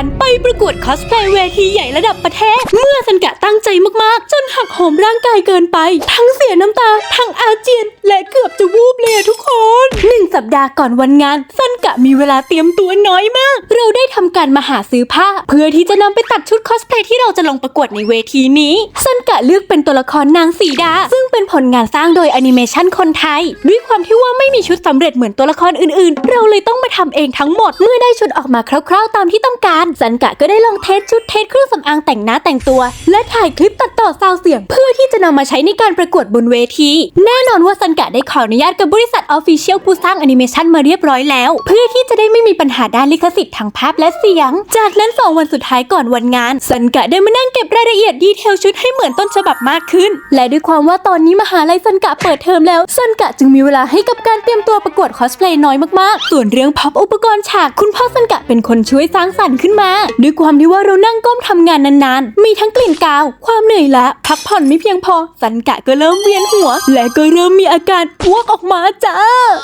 การไปประกวดคอสเพลย์เวทีใหญ่ระดับประเทศ เมื่อซันกะตั้งใจมากๆ จนหักโหมร่างกายเกินไป ทั้งเสียน้ำตา ทั้งอาเจียน และเกือบจะวูบเลยทุกคนหนึ่งสัปดาห์ก่อนวันงานซันกะมีเวลาเตรียมตัวน้อยมาก เราได้ทำการมาหาซื้อผ้า เพื่อที่จะนำไปตัดชุดคอสเพลย์ที่เราจะลงประกวดในเวทีนี้ซันกะเลือกเป็นตัวละครนางสีดา ซึ่งเป็นผลงานสร้างโดยแอนิเมชันคนไทย ด้วยความที่ว่าไม่มีชุดสำเร็จเหมือนตัวละครอื่นๆ เราเลยต้องมาทำเองทั้งหมด เมื่อได้ชุดออกมาคร่าวๆตามที่ต้องการซันกะก็ได้ลองเทสชุดเทสเครื่องสำอางแต่งหน้าแต่งตัว และถ่ายคลิปตัดต่อซาวเสียง เพื่อที่จะนำมาใช้ในการประกวดบนเวที แน่นอนว่าซันกะได้ขออนุญาตกับบริษัทออฟฟิเชียลผู้สร้างแอนิเมชันมาเรียบร้อยแล้ว เพื่อที่จะได้ไม่มีปัญหาด้านลิขสิทธิ์ทางภาพและเสียง จากนั้นสองวันสุดท้ายก่อนวันงานซันกะได้มานั่งเก็บรายละเอียดดีเทลชุดให้เหมือนต้นฉบับมากขึ้น และด้วยความว่าตอนนี้มหาลัยซันกะเปิดเทอมแล้วซันกะจึงมีเวลาให้กับการเตรียมตัวประกวดคอสเพลย์น้อยมากๆ ส่วนเรื่องพับอุปกรณ์ฉากคุณพ่อซันกะเป็นคนช่วยสร้างสรรค์ขึ้นมาด้วยความที่ว่าเรานั่งก้มทำงานนานๆ มีทั้งกลิ่นกาว ความเหนื่อยล้าพักผ่อนไม่เพียงพอ สันกะก็เริ่มเวียนหัว และก็เริ่มมีอาการอ้วกออกมาจ้า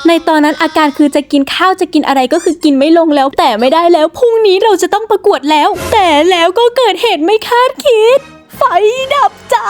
ในตอนนั้นอาการคือจะกินข้าวจะกินอะไรก็คือกินไม่ลงแล้ว แต่ไม่ได้แล้วพรุ่งนี้เราจะต้องประกวดแล้ว แต่แล้วก็เกิดเหตุไม่คาดคิด ไฟดับจ้า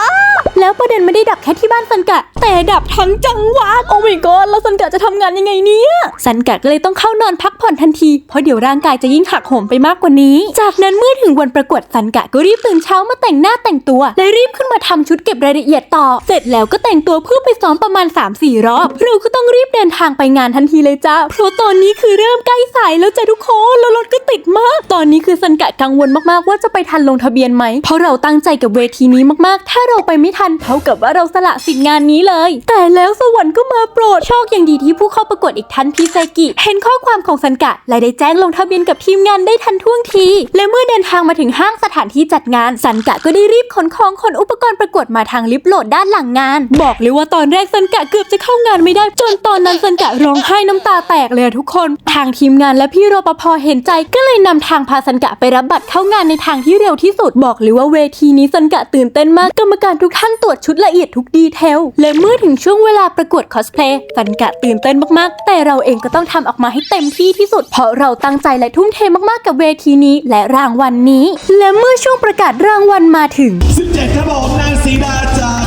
แล้วประเด็นไม่ได้ดับแค่ที่บ้านซันกะ แต่ดับทั้งจังหวัดโอ้ my god แล้วซันกะจะทำงานยังไงเนี่ยซันกะก็เลยต้องเข้านอนพักผ่อนทันที เพราะเดี๋ยวร่างกายจะยิ่งหักโหมไปมากกว่านี้ จากนั้นเมื่อถึงวันประกวดซันกะก็รีบตื่นเช้ามาแต่งหน้าแต่งตัว และรีบขึ้นมาทำชุดเก็บรายละเอียดต่อ เสร็จแล้วก็แต่งตัวเพื่อไปซ้อมประมาณ 3-4 รอบ เราก็ต้องรีบเดินทางไปงานทันทีเลยจ้าเพราะตอนนี้คือเริ่มใกล้สายแล้วจ้ะทุกคนแล้วรถก็ติดมาก ตอนนี้คือซันกะกังวลมากๆว่าจะไปทันลงทะเบียนไหมเพราะเราตั้งใจกับเวทีนี้มากๆ ถ้าเราไปไม่ทันเท่ากับว่าเราสละสิทธิ์งานนี้เลย แต่แล้วสวรรค์ก็มาโปรด โชคอย่างดีที่ผู้เข้าประกวดอีกท่านพี่เซกิ เห็นข้อความของซันกะ และได้แจ้งลงทะเบียนกับทีมงานได้ทันท่วงที และเมื่อเดินทางมาถึงห้างสถานที่จัดงานซันกะก็ได้รีบขนของขนอุปกรณ์ประกวดมาทางลิฟต์โหลดด้านหลังงาน บอกเลยว่าตอนแรกซันกะเกือบจะเข้างานไม่ได้จนตอนนั้นซันกะร้องไห้น้ำตาแตกเลยทุกคน ทางทีมงานและพี่รปภเห็นใจก็เลยนำทางพาซันกะไปรับบัตรเข้างานในทางที่เร็วที่สุดบอกเลยว่าเวทีนี้ซันกะตื่นเต้นมากกรรมการทุกท่านตรวจชุดละเอียดทุกดีเทลและเมื่อถึงช่วงเวลาประกวดคอสเพลย์ฟันกะตื่นเต้นมากๆ แต่เราเองก็ต้องทำออกมาให้เต็มที่ที่สุด เพราะเราตั้งใจและทุ่มเทมากๆกับเวทีนี้และรางวัลนนี้ และเมื่อช่วงประกาศรางวัลมาถึง 17ครับผมนางสีดาจา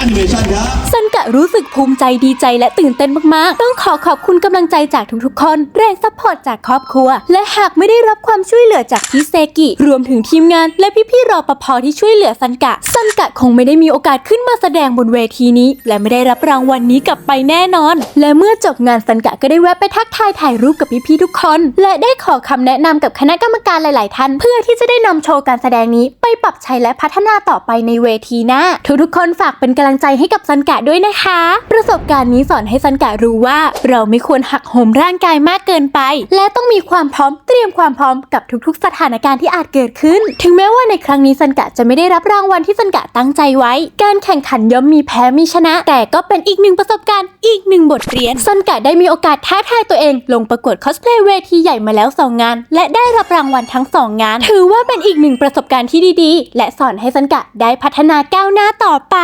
แอนิเมชันครับซันกะรู้สึกภูมิใจดีใจและตื่นเต้นมากๆ ต้องขอขอบคุณกำลังใจจากทุกๆคน แรงซัพพอร์ตจากครอบครัว และหากไม่ได้รับความช่วยเหลือจากพี่เซกิ รวมถึงทีมงาน และพี่ๆรอปภที่ช่วยเหลือซันกะ ซันกะคงไม่ได้มีโอกาสขึ้นมาแสดงบนเวทีนี้ และไม่ได้รับรางวัลนี้กลับไปแน่นอน และเมื่อจบงานซันกะก็ได้แวะไปทักทายถ่ายรูปกับพี่ๆทุกคน และได้ขอคำแนะนำกับคณะกรรมการหลาย ๆ ท่าน เพื่อที่จะได้นำโชว์การแสดงนี้ ไปปรับใช้และพัฒนาต่อไปในเวทีหน้าทุกๆคนฝากเป็นกำลังใจให้กับซันกะด้วยนะคะ ประสบการณ์นี้สอนให้ซันกะรู้ว่า เราไม่ควรหักโหมร่างกายมากเกินไป และต้องมีความพร้อมเตรียมความพร้อมกับทุกๆ สถานการณ์ที่อาจเกิดขึ้น ถึงแม้ว่าในครั้งนี้ซันกะจะไม่ได้รับรางวัลที่ซันกะตั้งใจไว้ การแข่งขันย่อมมีแพ้มีชนะ แต่ก็เป็นอีกหนึ่งประสบการณ์อีกหนึ่งบทเรียนซันกะได้มีโอกาสท้าทายตัวเอง ลงประกวดคอสเพลย์เวทีใหญ่มาแล้วสองงาน และได้รับรางวัลทั้งสองงาน ถือว่าเป็นอีกหนึ่งประสบการณ์ที่ดีๆ และสอนให้ซันกะได้พัฒนาก้าวหน้าต่อไป